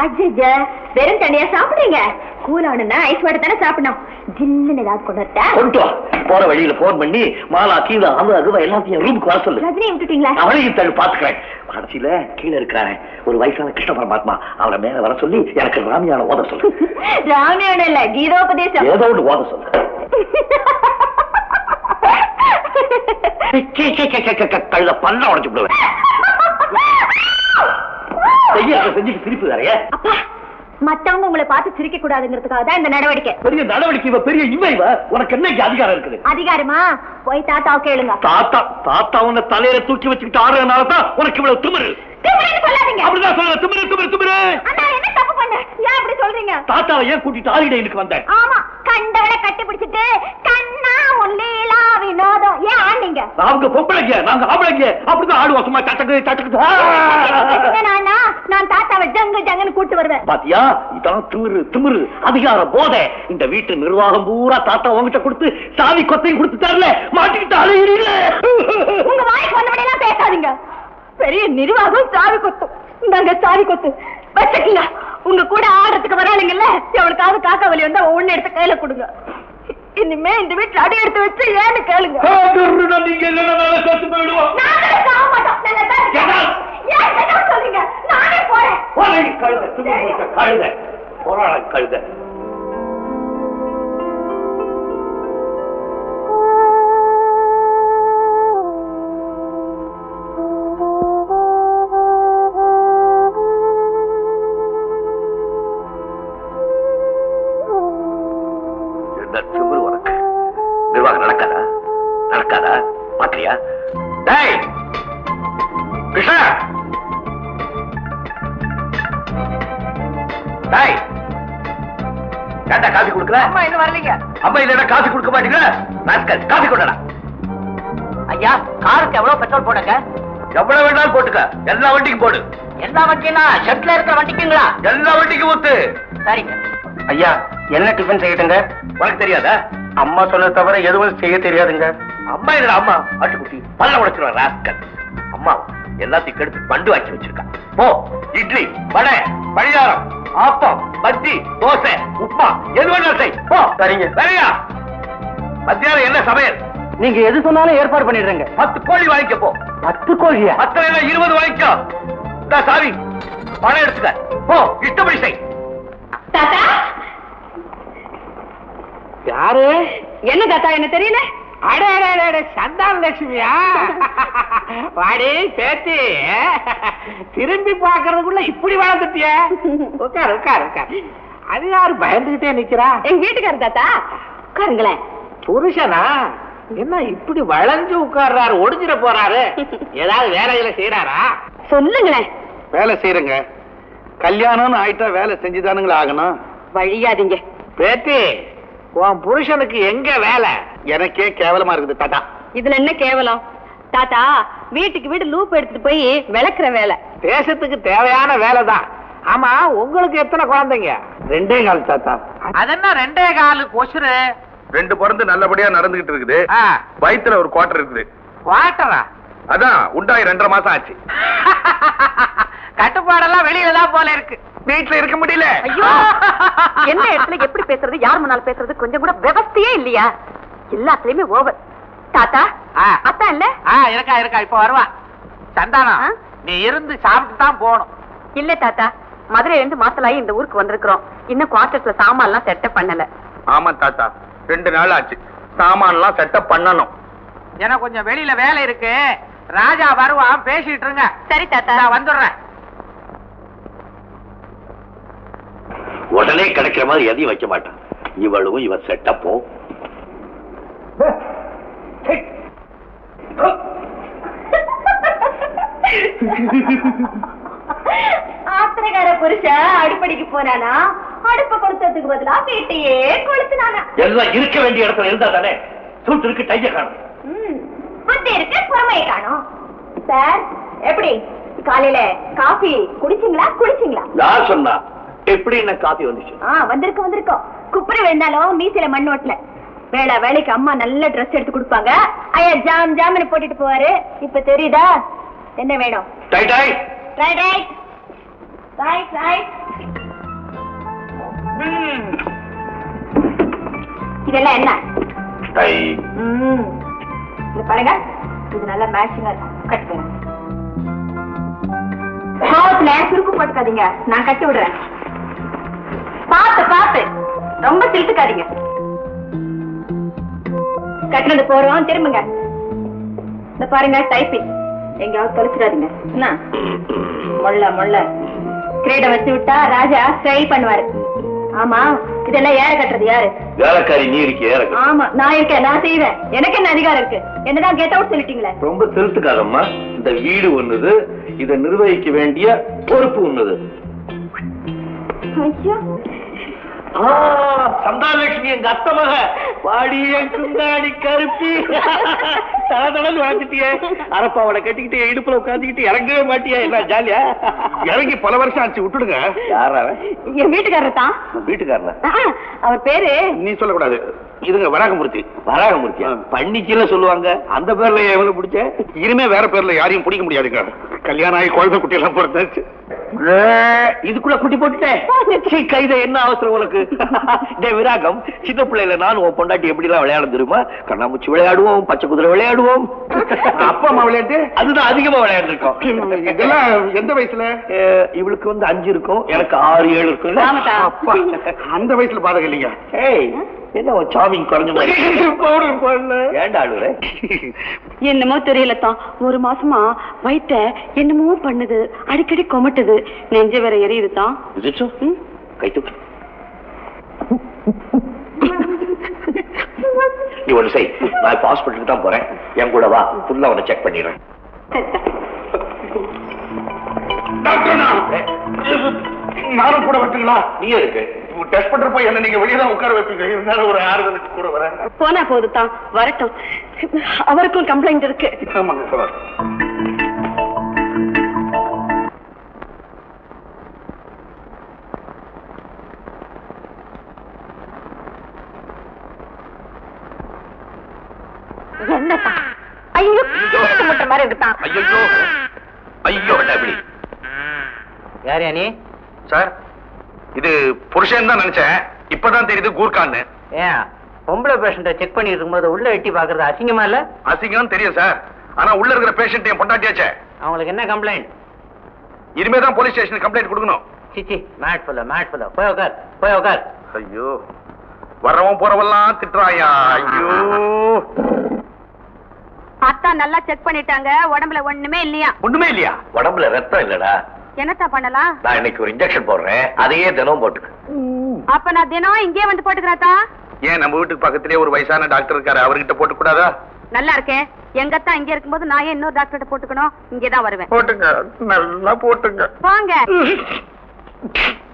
அஜ்ஜா வெறும் தண்ணியா சாப்பிடுறீங்க கூலானுன்னா ஐஸ் வாட்டர் தானே சாப்பிடணும் ஜில்லுன்னு ஏதாவது கொண்டு வரட்டா கொண்டு போற வழியில போன் பண்ணி மாலா கீழே அது அதுவா எல்லாத்தையும் ரூமுக்கு வர சொல்லு ரஜினி விட்டுட்டீங்களா அவளையும் தள்ளி பாத்துக்கிறேன் கடைசியில கீழே இருக்கிறான் ஒரு வயசான கிருஷ்ண பரமாத்மா அவனை மேல வர சொல்லி எனக்கு ராமியான ஓத சொல்லு ராமாயணம் இல்ல கீதோபதேசம் ஏதோ ஒன்று ஓத சொல்லு கே, கே, கே, கே, கே, கே, கழுத பல்ல உடைச்சு விடுவேன் செய்ய செஞ்சுட்டு திருப்பி வேறைய? அப்பா மத்தவங்க உங்களை பார்த்து சிரிக்க கூடாதுங்கிறதுக்காக தான் இந்த நடவடிக்கை. பெரிய நடவடிக்கை இவ பெரிய இவ. இவ உனக்கு என்னைக்கு அதிகாரம் இருக்குது? அதிகாரமா? போய் தாத்தாவை கேளுங்க. தாத்தா தாத்தா உன்னை தலையில தூக்கி வச்சுக்கிட்டு ஆடுறதுனால தான் உனக்கு இவ்வளவு திமிரு. அப்படிதான் சொல்ற திமிரு திமிரு திமிரு. அண்ணா என்ன தப்பு பண்ண? ஏன் அப்படி சொல்றீங்க? தாத்தாவை ஏன் கூட்டிட்டு ஆடிடைனுக்கு வந்தேன் ஆமா கண்டவளை கட்டி பிடிச்சிட்டு கண்ணா முல்லீலா வினோதம். ஏன் ஆண்டீங்க நாங்க? பொம்பளைங்க நாங்க ஆம்பளைங்க. அப்படிதான் ஆடுவோம் சும்மா தட்டக்கு தட்டக்கு நானா நான் தாத்தாவை ஜங்கு ஜங்குன்னு கூட்டு வருவேன். பாத்தியா? இதான் திமிரு திமிரு. அதிகார போதை. இந்த வீட்டு நிர்வாகம் பூரா தாத்தா உங்ககிட்ட கொடுத்து சாவி கொத்தையும் கொடுத்து தரல மாட்டிக்கிட்டு அலையிறீங்களே உங்க வாய்க்கு வந்தபடியெல்லாம் பேசாதீங்க. பெரிய நிர்வாகம் சாவி கொத்தும் இந்தாங்க சாவி கொத்து. வச்சுக்கீங்க. உங்க கூட ஆடுறதுக்கு வராளுங்கல்ல எவனுக்காவது காக்கா வலி வந்தா ஒண்ணு எடுத்து கையில கொடுங்க. இனிமே இந்த வீட்டுல அடி எடுத்து வச்சு ஏன்னு கேளுங்க. நீங்க இல்லைன்னா செத்து போயிடுவோம் டேய் ஏன்டா காஃபி கொடுக்கல? அம்மா இன்னும் வரலீங்க. அம்மா இல்லடா காஃபி கொடுக்க மாட்டீங்களா? நாஸ்கல் காஃபி கொண்டடா ஐயா காருக்கு எவ்வளவு பெட்ரோல் போடுங்க? எவ்வளவு வேணாலும் போட்டுக்க. எல்லா வண்டிக்கும் போடு. எல்லா வண்டினா ஷெட்ல இருக்கிற வண்டிக்குங்களா? எல்லா வண்டிக்கும் ஊத்து. சரிங்க. ஐயா என்ன டிஃபன் செய்யட்டுங்க? உனக்கு தெரியாதா? அம்மா சொன்னது தவிர எதுவும் செய்ய தெரியாதுங்க. அம்மா இல்லடா அம்மா. ஆட்டுக்குட்டி பல்ல உடைச்சிருவா ராஸ்கல். அம்மா எல்லாத்தையும் கெடுத்து பண்டு வாக்கி வச்சிருக்கா. போ இட்லி வடை பணியாரம். ஆப்பம் பஜ்ஜி தோசை உப்புமா எது வேணாலும் செய். போ. சரிங்க. சரியா? மத்தியானம் என்ன சமையல்? நீங்க எது சொன்னாலும் ஏற்பாடு பண்ணிடுறேங்க. பத்து கோழி வாங்கிக்க போ. பத்து கோழியா? பத்து இல்ல இருபது வாங்கிக்கோ. இந்தா சாவி. பணம் எடுத்துக்க. போ இஷ்டப்படி செய். தாத்தா? யாரு? என்ன தாத்தா என்ன தெரியல? அட அட, அட, அட, சந்தான லட்சுமியா வாடி பேத்தி. திரும்பி பாக்குறதுக்குள்ள இப்படி வளர்ந்துட்டிய? உட்கார் உட்கார் உட்கார். அது யாரு பயந்துகிட்டே நிக்கிறா? எங்க வீட்டுக்காரர் தாத்தா. உட்காருங்களேன் புருஷனா? என்ன இப்படி வளைஞ்சு உட்கார்றாரு ஒடிஞ்சிட போறாரு? ஏதாவது வேலையில செய்யறாரா சொல்லுங்களேன் வேலை செய்யறங்க கல்யாணம்னு ஆயிட்டா வேலை செஞ்சுதானுங்களா ஆகணும். வழியாதீங்க. பேத்தி உன் புருஷனுக்கு எங்க வேலை? எனக்கே கேவலமா இருக்குது தாத்தா. இதுல என்ன கேவலம்? தாத்தா வீட்டுக்கு வீடு லூப் எடுத்துட்டு போய் விளக்குற வேலை. தேசத்துக்கு தேவையான வேலை தான் ஆமா உங்களுக்கு எத்தனை குழந்தைங்க? ரெண்டே கால் தாத்தா. அதென்ன ரெண்டே காலு கொசுரு ரெண்டு பிறந்து நல்லபடியா நடந்துகிட்டு இருக்குது. வயித்துல ஒரு குவார்டர் இருக்குது. வாட்டரா அதான் உண்டாய் ரெண்டரை மாசம் ஆச்சு. கட்டுப்பாடெல்லாம் வெளியில தான் போல இருக்கு. வீட்டுல இருக்க முடியல. ஐயோ! எந்த இடத்துல எப்படி பேசுறது யார் முன்னால பேசுறது கொஞ்சம் கூட விவஸ்தையே இல்லையா? எல்லாத்துலயுமே ஓவர். தாத்தா ஆ. அத்தா இல்ல? ஆ இருக்கா இருக்கா இப்ப வருவா. சந்தானம்? நீ இருந்து சாப்பிட்டு தான் போகணும். இல்ல தாத்தா. மதுரை ரெண்டு மாசலாயி இந்த ஊருக்கு வந்திருக்கிறோம். இன்னும் குவார்டர்ஸ்ல சாமான் எல்லாம் செட்டப் பண்ணல. ஆமா தாத்தா. ரெண்டு நாள் ஆச்சு. சாமான்லாம் செட்டப் பண்ணணும். எனக்கு கொஞ்சம் வெளியில வேலை இருக்கு. ராஜா வருவான் பேசிட்டு இருங்க. சரி தாத்தா. நான் வந்துடுறேன். உடனே கிடைக்கிற மாதிரி எதையும் வைக்க மாட்டான். இவளும் இவன் செட்டப்பும் ஆத்திரக்கார புருஷன் அடுப்படிக்கு போனானா? அடுப்ப கொடுத்ததுக்கு பதிலா வீட்டையே கொளுத்துனானா? எல்லாம் இருக்க வேண்டிய இடத்துல இருந்தா தானே? சூட்டு இருக்கு டைய காணும். புத்தி இருக்கு பொறுமையை காணும். சார் எப்படி? காலையில காஃபி குடிச்சீங்களா? குடிச்சீங்களா? யார் சொன்னா? எப்படி என்ன காப்பி வந்துச்சு. ஆ வந்திருக்கு வந்திருக்கோம் குப்புற விழுந்தாலும் மீசையில மண் ஓட்டல. வேளா வேலைக்கு அம்மா நல்ல ட்ரெஸ் எடுத்து கொடுப்பாங்க. ஐயா ஜாம் ஜாம்னு போட்டுட்டு போவாரு. இப்ப தெரியுதா? என்ன வேணும்? டாய் டாய் ரைட் ரைட் ரைட் ரைட் இதெல்லாம் என்ன? டை. இது பாருங்க. இது நல்லா மேட்சிங்கா இருக்கும். கோவத்துல சுருக்கு போட்டுக்காதீங்க. நான் கட்டி விடுறேன். பாத்து பாத்து. ரொம்ப சிலுத்துக்காதீங்க கட்டினது போறோம் திரும்புங்க. இந்த பாருங்க டைப்பிங். எங்கேயாவது தொலைச்சிடாதீங்க. என்ன? மொள்ள மொள்ள கிரீடம் வச்சு விட்டா ராஜா ட்ரை பண்ணுவாரு. ஆமா இதெல்லாம் யாரு கட்டுறது யாரு? வேலைக்காரி நீ இருக்கிய ஆமா நான் இருக்கேன் நான் செய்வேன். எனக்கு என்ன அதிகாரம் இருக்கு? என்னதான் கெட் அவுட் சொல்லிட்டீங்களே. ரொம்ப திருத்துக்காதம்மா இந்த வீடு ஒண்ணுது இதை நிர்வகிக்க வேண்டிய பொறுப்பு ஒண்ணுது ஐயோ. சந்தாலட்சுமி எங்க அத்த மக. வாடி என் குந்தாடி கருப்பி. தடதடன்னு வாழ்ந்துட்டியே அரப்பாவோட கட்டிக்கிட்டு இடுப்புல உட்காந்துக்கிட்டு இறங்கவே மாட்டியா. என்ன ஜாலியா? இறங்கி பல வருஷம் ஆச்சு விட்டுடுங்க. யாரா என் வீட்டுக்காரர் தான். வீட்டுக்காரன ஆ, அவர் பேரு? நீ சொல்லக்கூடாது. இதுங்க வராகமூர்த்தி. வராகமூர்த்தியா? பண்ணிக்கல சொல்லுவாங்க. அந்த பேர்ல எவனு பிடிச்ச? இனிமே வேற பேர்ல யாரையும் பிடிக்க முடியாதுங்க. கல்யாணம் ஆகி குழந்தை குட்டி எல்லாம் பிறந்தாச்சு. இதுக்குள்ள குட்டி போட்டுட்டேன். சீ, கைத என்ன அவசரம் உனக்கு? டே விராகம் சின்ன பிள்ளையில நான் உன் பொண்டாட்டி எப்படி எல்லாம் விளையாட தெரியுமா? கண்ணாமூச்சி விளையாடுவோம் பச்சை குதிரை விளையாடுவோம். அப்பா அம்மா விளையாட்டு? அதுதான் அதிகமா விளையாண்டுருக்கோம் இதெல்லாம் எந்த வயசுல? இவளுக்கு வந்து அஞ்சு இருக்கும் எனக்கு ஆறு ஏழு இருக்கும். அந்த வயசுல பாதகம் இல்லைங்க ஏய் என்ன சாமிங் குறைஞ்ச மாதிரி? என்னமோ தெரியல தான் ஒரு மாசமா வயித்த என்னமோ பண்ணுது. அடிக்கடி கொமட்டுது நெஞ்சு வேற எரியுது தான் கை தூக்கு. நீ ஒண்ணு செய். நான் இப்ப ஹாஸ்பிட்டலுக்கு தான் போறேன். என் கூட வா. ஃபுல்லா உன்னை செக் பண்ணிடுறேன். நானும் கூட வரட்டுங்களா? நீ இருக்கு. டெஸ்ட் பண்றப்ப என்ன நீங்க வெளியே தான் உட்கார வைப்பீங்க. இருந்தாலும் ஒரு ஆறுதலுக்கு கூட வரேன். போனா போது தான் வரட்டும். அவருக்கும் கம்ப்ளைண்ட் இருக்கு. ஆமாங்க சார் முட்டை மாதிரி இருக்குதான் ஐயோ ஐயோ டபிளி யார் நீ? சார் இது புருஷன் தான் நினைச்சேன். இப்பதான் தெரியுது கூர்கான்னு. ஏன்? பொம்பளை பேஷண்ட்டை செக் பண்ணிட்டு இருக்கும்போது உள்ள எட்டி பாக்குறது அசிங்கமா இல்ல? அசிங்கம் தெரியும் சார். ஆனா உள்ள இருக்கிற பேஷண்ட் என் பொண்டாட்டியாச்சே. அவங்களுக்கு என்ன கம்ப்ளைண்ட் இனிமே தான் போலீஸ் ஸ்டேஷனுக்கு கம்ப்ளைண்ட் கொடுக்கணும். சிச்சி மேட் ஃபுல்ல மேட் ஃபுல்ல போய் உட்கார் போய் உட்கார் ஐயோ. வர்றவன் போறவெல்லாம் திட்டுறாயா? ஐயோ. அத்தா நல்லா செக் பண்ணிட்டாங்க. உடம்புல ஒண்ணுமே இல்லையா? ஒண்ணுமே இல்லையா? உடம்புல ரத்தம் இல்லடா. என்னத்தா பண்ணலாம்? நான் இன்னைக்கு ஒரு இன்ஜெக்ஷன் போடுறேன். அதையே தினம் போட்டுக்க. அப்ப நான் தினம் இங்கே வந்து போட்டுக்கிறேன்தா ஏன் நம்ம வீட்டுக்கு பக்கத்திலேயே ஒரு வயசான டாக்டர் இருக்காரு அவர்கிட்ட போட்டு கூடாதா நல்லா இருக்கேன். எங்கத்தான் இங்க இருக்கும்போது நான் ஏன் இன்னொரு டாக்டர்கிட்ட போட்டுக்கணும்? இங்கதான் வருவேன். போட்டுங்க. நல்லா போட்டுங்க. வாங்க.